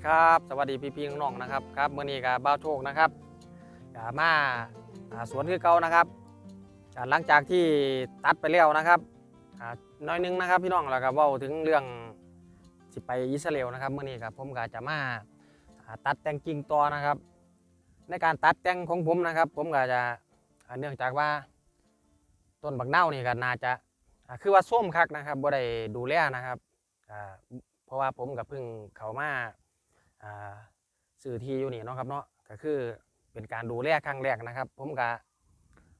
สดีครับ สวัสดีพี่พี่น้องๆนะครับครับเมื่อนี้กับบ้าโชคนะครับกับมาาสวนคือเก่านะครับหลังจากที่ตัดไปแล้วนะครับน้อยหนึงนะครับพี่น้องแล้วก็เว้าถึงเรื่องสิไปอิสราเอลนะครับเมื่อนี้ครับผมก็จะมาาตัดแต่งกิ่งต่อนะครับ ในการตัดแต่งของผมนะครับ ผมก็จะเนื่องจากว่าต้นบักเน่านี่ก็น่าจะคือว่าส้มคักนะครับบ่ได้ดูแลนะครับเพราะว่าผมกับเพิ่งเขาม่า สื่อที่อยู่นี่เนาะครับเนาะก็คือเป็นการดูแลครั้งแรกนะครับ ผมก็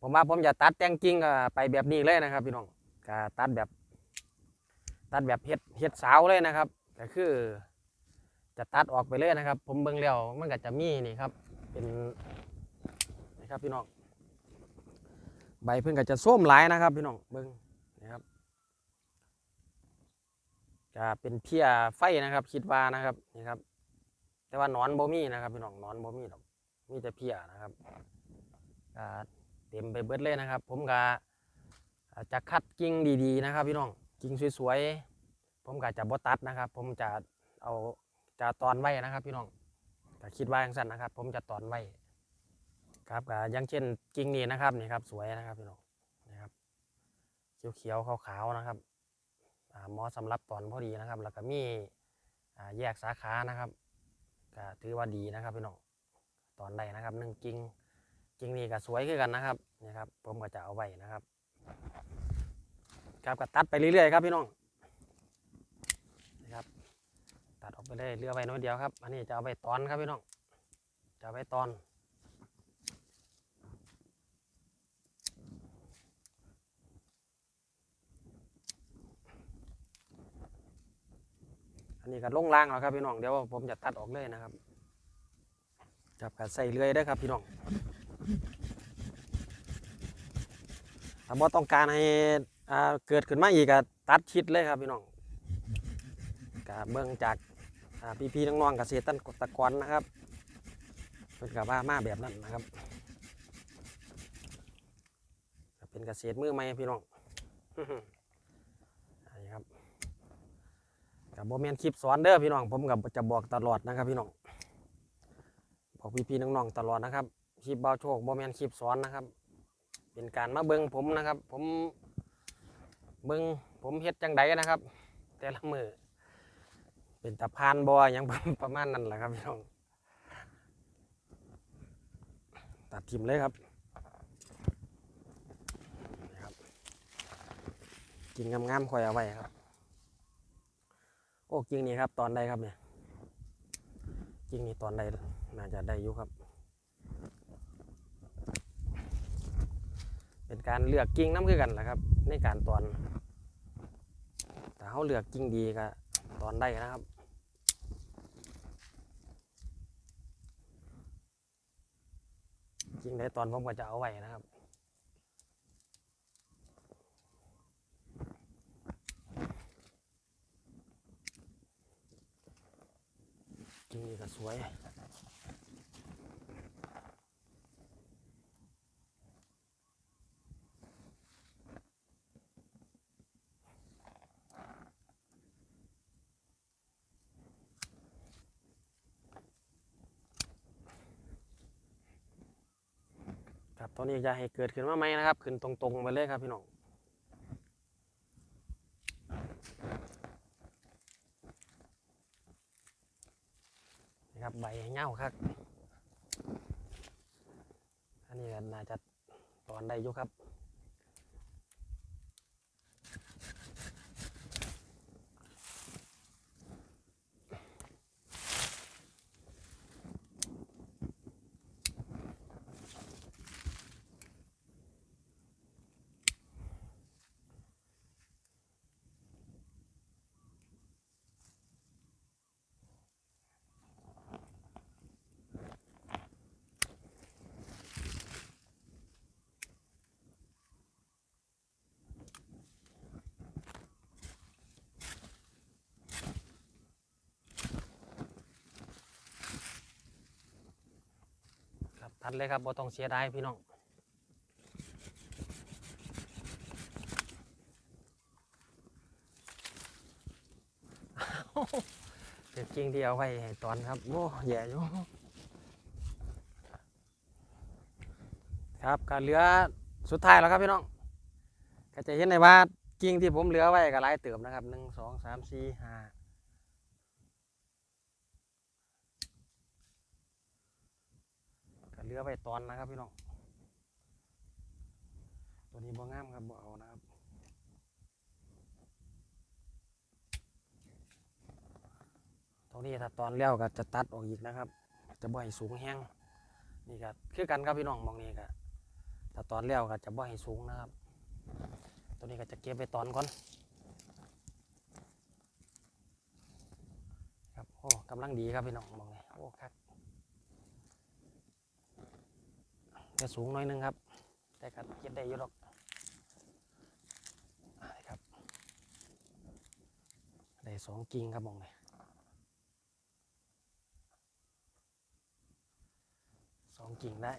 ผมว่าผมจะตัดแต่งกิ่งไปแบบนี้เลยนะครับ พี่น้องก็ตัดแบบ ตัดแบบเฮ็ดเฮ็ดสาวเลยนะครับ ก็คือ จะตัดออกไปเลยนะครับ ผมเบิ่งแล้วมันก็จะมีนี่ครับ เป็นนะครับพี่น้องใบเพิ่งก็จะส้มหลายนะครับ พี่น้องเบิ่งนะครับก็เป็นเพียไฟนะครับ คิดว่านะครับนี่ครับ แต่ว่านอนบ่มีนะครับพี่น้องนอนบ่มีดอกมีแต่เพียนะครับเต็มไปเบิดเลยนะครับ ผมก็จะคัดกิ่งดีๆนะครับ พี่น้องกิ่งสวยๆผมก็จะบ่ตัดนะครับ ผมจะเอาจะตอนไว้นะครับ พี่น้องก็คิดว่าอย่างสั้นนะครับ ผมจะตอนไว้ครับก็อย่างเช่นกิ่งนี้นะครับนี่ครับสวยนะครับพี่น้องนะครับเขียวๆขาวๆนะครับเหมาะสำหรับตอนพอดีนะครับ แล้วก็มีแยกสาขานะครับ ก็ถือว่าดีนะครับพี่น้องตอนใดนะครับหนึ่งกิ่งกิ่งนี้ก็สวยขึ้นกันนะครับนี่ครับผมก็จะเอาไว้นะครับ ครับก็ตัดไปเรื่อยๆครับพี่น้องนะครับตัดออกไปเลยเหลือไว้น้อยเดียวครับ อันนี้จะเอาไปตอนครับพี่น้องจะเอาไปตอน อันนี้ก็ลงล่างแล้วครับพี่น้องเดี๋ยวผมจะตัดออกเลยนะครับจับกับใส่เลื่อยได้ครับพี่น้องถ้าบ่ต้องการให้อ่าเกิดขึ้นมาอีกก็ตัดชิดเลยครับพี่น้องก็เบิ่งจากอ่พี่ๆน้องๆเกษตรกรนนะครับเพิ่นกับว่ามาแบบนั้นนะครับเป็นเกษตรมือใหม่พี่น้อง อันนี้ครับ กับโบแมนคลิปสอนเด้อพี่น้องผมกับจะบอกตลอดนะครับพี่น้องบอกพี่ๆน้องๆตลอดนะครับคลิปเบาโชคโบแมนคลิปสอนนะครับ เป็นการมาเบิ้งผมนะครับ ผมเบิ้งผมเฮ็ดจังไดนะครับ แต่ละมือเป็นตะพานบออย่างประมาณนั้นแหละครับพี่น้องตัดทิมเลยครับนะครับกินงามๆคอยเอาไว้ครับ โอ้กิ่งนี้ครับ ตอนใดครับเนี่ยกิ่งนี้ตอนใดน่าจะได้อยู่ครับ เป็นการเลือกกิ่งน้ำคือกันแหละครับ ในการตอนแต่เขาเลือกกิ่งดีก็ตอนได้นะครับกิ่งใดตอนผมก็จะเอาไว้นะครับ กิ่งนี้ก็ส วย ครับตอนนี้จะให้เกิดขึ้นมาไหมนะครับ ขึ้นตรงๆไปเลยครับพี่น้องนี่ครับ ใบเง่าครับ อันนี้น่าจะตอนได้ยุครับ ครับทัดเลยครับบ่ต้องเสียดายพี่น้องเป็นกิ่งที่เอาไว้ตอนครับโอ้แย่อยู่ครับก็เหลือสุดท้ายแล้วครับพี่น้องก็จะเห็นในว่ากิ่งที่ผมเหลือไว้ก็หลายเติมนะครับหนึ่งสองสามสี่ห้า เหลือไว้ตอนนะครับพี่น้อง ตัวนี้บ่งามครับบ่เอานะครับ ตรงนี้ถ้าตอนเลี้ยวก็จะตัดออกอีกนะครับ จะบ่ให้สูงแห้ง นี่ก็คือกันครับพี่น้องมองนี่ก็ถ้าตอนเลี้ยวก็จะบ่ให้สูงนะครับ ตัวนี้ก็จะเก็บไปตอนก่อนครับโอ้กำลังดีครับพี่น้องมองนี่โอ้ครับ จะสูงน้อยหนึงครับ แต่ก็เก็บได้อยู่หรอกครับได้สองกิ่งครับมองนี่สองกิ่งได้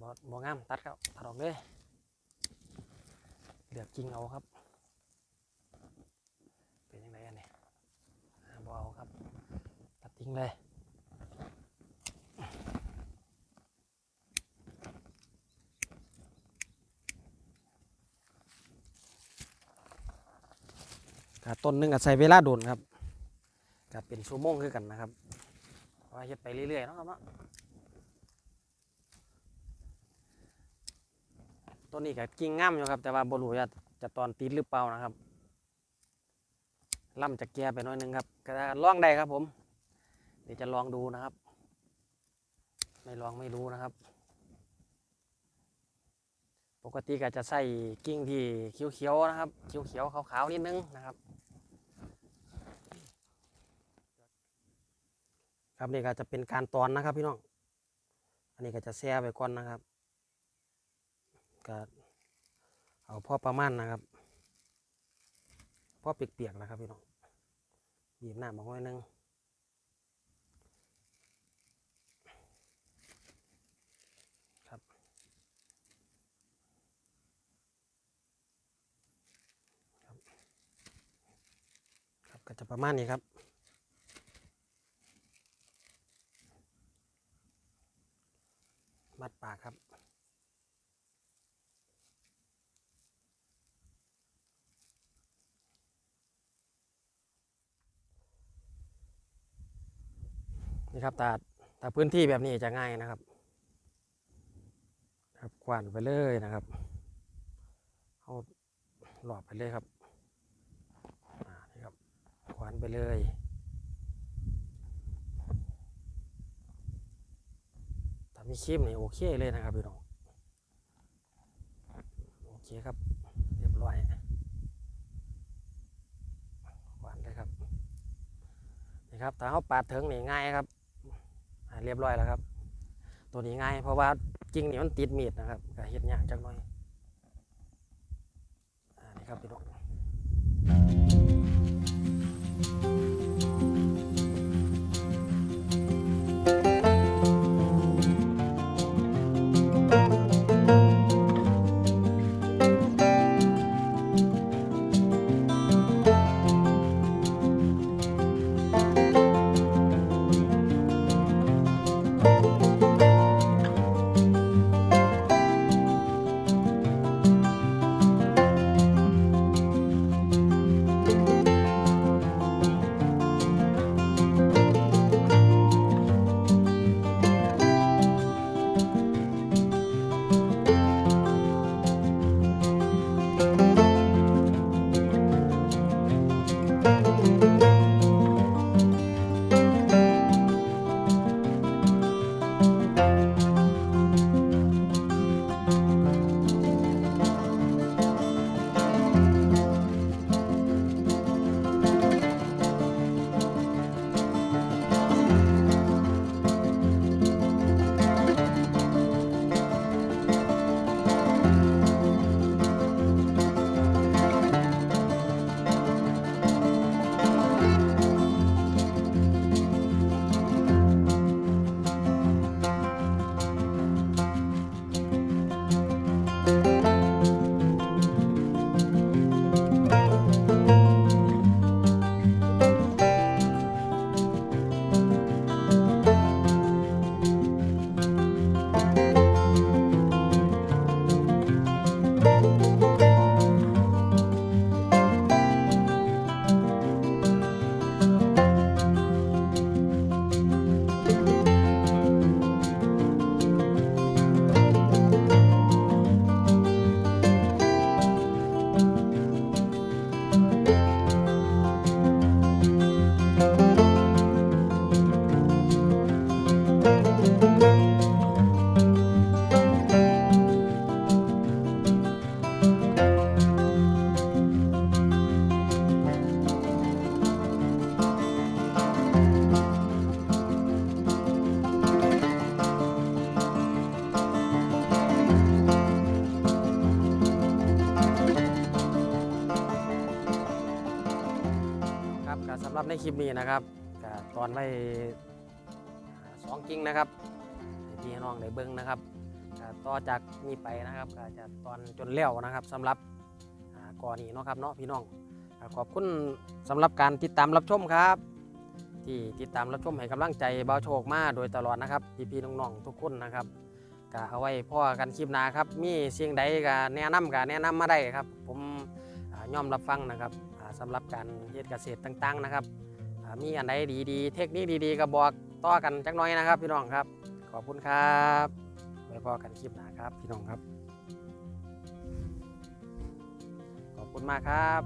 บอสบองามตัดครับตัดออกเลยเหลือกิ่งเอาครับ เป็นยังไงอันนี้อ่าบเอาครับ ตัดทิ้งเลย กต้นหนึงก็ใส่เวลาโดนครับก็เป็นชั่วโมงคือกันนะครับว่าเฮ็ดไปเรื่อยๆเนาะครับเนาะต้นนี้ก็กิ่งงามอยู่ครับ แต่ว่าบรู้ว่าจะตอนติดหรือเปล่านะครับล่ำจะแก่ไปน่อยหนึงครับก็ลองได้ครับผม เดี๋ยวจะลองดูนะครับ ไม่ลองไม่รู้นะครับ ปกติก็จะใส่กิ่งที่เขียวๆนะครับเขียวๆขาวๆนิดนึงนะครับ ครับนี่ก็จะเป็นการตอนนะครับพี่น้อง อันนี้ก็จะแช่ไปก่อนนะครับก็เอาพ่อประมาณนะครับพ่อเปียกๆนะครับพี่น้องบีบหน้ำออกหน่อยหนึงครับ ครับ ครับก็จะประมาณนี้ครับ มัดปากครับนี่ครับตาตาพื้นที่แบบนี้จะง่ายนะครับ ครับกวานไปเลยนะครับเอาหลอบไปเลยครับอ่านี่ครับกวานไปเลย ถ้า มีคลิปนี่โอเคเลยนะครับพี่น้องโอเคครับเรียบร้อยหวานเลยครับนี่ครับถ้าเขาปาดเถิงนี่ง่ายครับเรียบร้อยแล้วครับ ตัวนี้ง่าย เพราะว่าจริงนี่มันติดมีดนะครับก็เฮ็ดยากจักหน่อยอนี่ครับพี่น้อง ในคลิปนี้นะครับก็ตอนไว้อ่สองกิ่งนะครับพี่น้องได้เบิ้งนะครับก็ต่อจากนี้ไปนะครับก็จะตอนจนเลี้ยวนะครับสำหรับอ่อนี้เนาะครับเนาะพี่น้องขอบคุณสำหรับการติดตามรับชมครับ ที่ติดตามรับชมให้กำลังใจเบาโชคมาโดยตลอดนะครับพี่ๆน้องๆทุกคนนะครับก็เอาไว้พ่อกันคลิปหน้าครับมีเสียงใดก็แนะนำก็แนะนำมาได้ครับ ผมอ่ายอมรับฟังนะครับ สำหรับการเฮ็ดเกษตรต่างๆนะครับมีอันใดดีๆ เทคนิคดีๆก็บอกต่อกันจักน้อยนะครับ พี่น้องครับขอบคุณครับไว้พอกันคลิปหน้าครับ พี่น้องครับ ขอบคุณมากครับ